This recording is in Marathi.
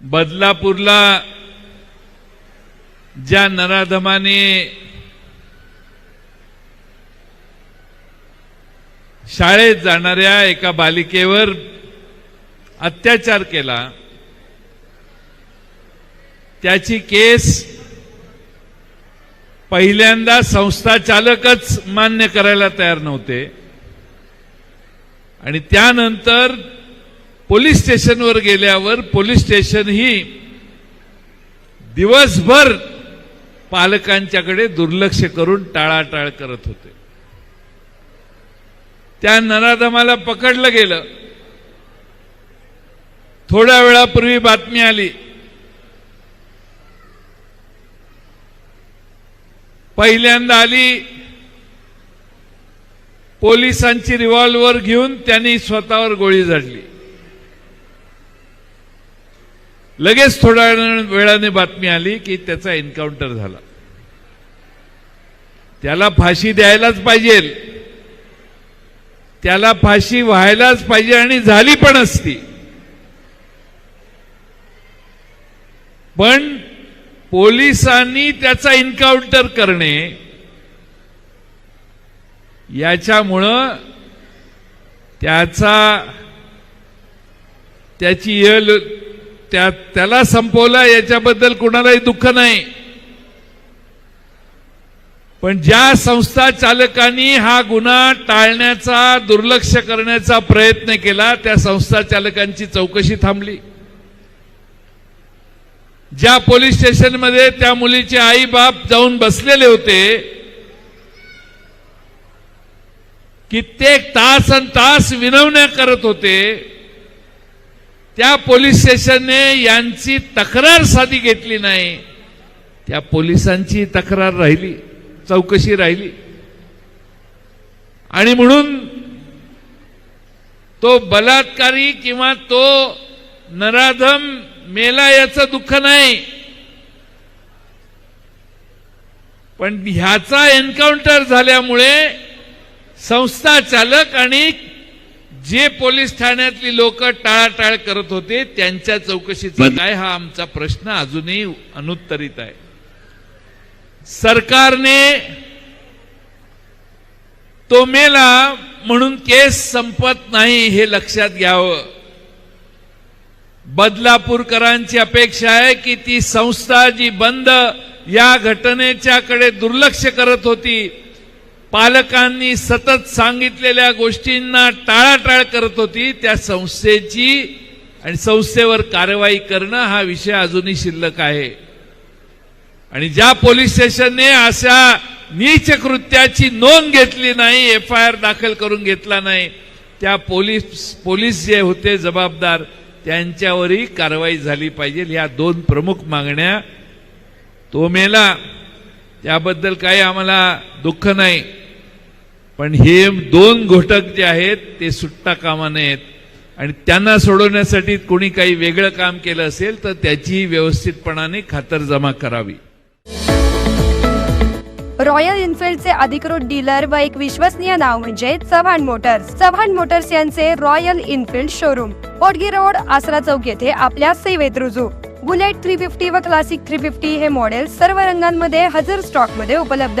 बदलापूरला ज्या नराधमाने शाळेत जाणाऱ्या एका बालिकेवर अत्याचार केला त्याची केस पहिल्यांदा संस्था चालकच मान्य करायला तयार नव्हते. आणि त्यानंतर पोलीस स्टेशनवर गेल्यावर पोलीस स्टेशन ही दिवसभर पालकांच्याकडे दुर्लक्ष करून टाळाटाळ करत होते. त्या नराधमाला पकडलं गेलं. थोड्या वेळापूर्वी बातमी आली. पहिल्यांदा आली पोलिसांची रिव्हॉल्वर घेऊन त्यांनी स्वतःवर गोळी झाडली. लगेच थोड्या वेळाने बातमी आली की त्याचा एन्काउंटर झाला. त्याला फाशी द्यायलाच पाहिजे. त्याला फाशी व्हायलाच पाहिजे आणि झाली पण असती. पण पोलिसांनी त्याचा एन्काउंटर करणे याच्यामुळं त्याचा त्याची यल त्या त्याला संपवला याच्याबद्दल कुणालाही दुःख नाही. पण ज्या संस्था चालकांनी हा गुन्हा टाळण्याचा दुर्लक्ष करण्याचा प्रयत्न केला त्या संस्था चालकांची चौकशी थांबली. ज्या पोलीस स्टेशनमध्ये त्या मुलीचे आई बाप जाऊन बसलेले होते कित्येक तास आणि तास विनवण्या करत होते त्या पोलीस स्टेशनने यांची तक्रार साधी घेतली नाही. त्या पोलिसांची तक्रार राहिली चौकशी राहिली. आणि म्हणून तो बलात्कारी किंवा तो नराधम मेला याचं दुःख नाही. पण ह्याचा एन्काउंटर झाल्यामुळे संस्था चालक आणि जे पोलीस ठाण्यातली लोक टाळाटाळ करत होते त्यांच्या चौकशीचा काय हा आमचा प्रश्न अजूनही अनुत्तरित आहे. सरकारने तो मेला म्हणून केस संपत नाही हे लक्षात घ्यावं. बदलापूरकरांची अपेक्षा आहे की ती संस्था जी बंद या घटनेच्याकडे दुर्लक्ष करत होती पालकांनी सतत सांगितलेल्या गोष्टींना टाळाटाळ करत होती त्या संस्थेची आणि संस्थेवर कारवाई करणं हा विषय अजूनही शिल्लक आहे. आणि ज्या पोलीस स्टेशनने अशा नीच कृत्याची नोंद घेतली नाही एफ आय आर दाखल करून घेतला नाही त्या पोलीस पोलीस जे होते जबाबदार त्यांच्यावरही कारवाई झाली पाहिजे. ह्या दोन प्रमुख मागण्या तो मेला. त्याबद्दल काही आम्हाला दुःख नाही. पण हे दोन घोटक जे आहेत ते सुट्टा कामा नयेत आणि त्यांना सोडवण्यासाठी कोणी काही वेगळं काम केलं असेल तर त्याची व्यवस्थितपणाने खातरजमा करावी. रॉयल इन्फिल्डचे अधिकृत डीलर व एक विश्वसनीय नाव म्हणजे चव्हाण मोटर्स. चव्हाण मोटर्स यांचे Royal Enfield showroom. Potgi road Asara Chowk येथे आपल्या सेवेत रुजू. बुलेट थ्री फिफ्टी व क्लासिक थ्री फिफ्टी हे मॉडेल सर्व रंगांमध्ये हजर स्टॉकमध्ये उपलब्ध.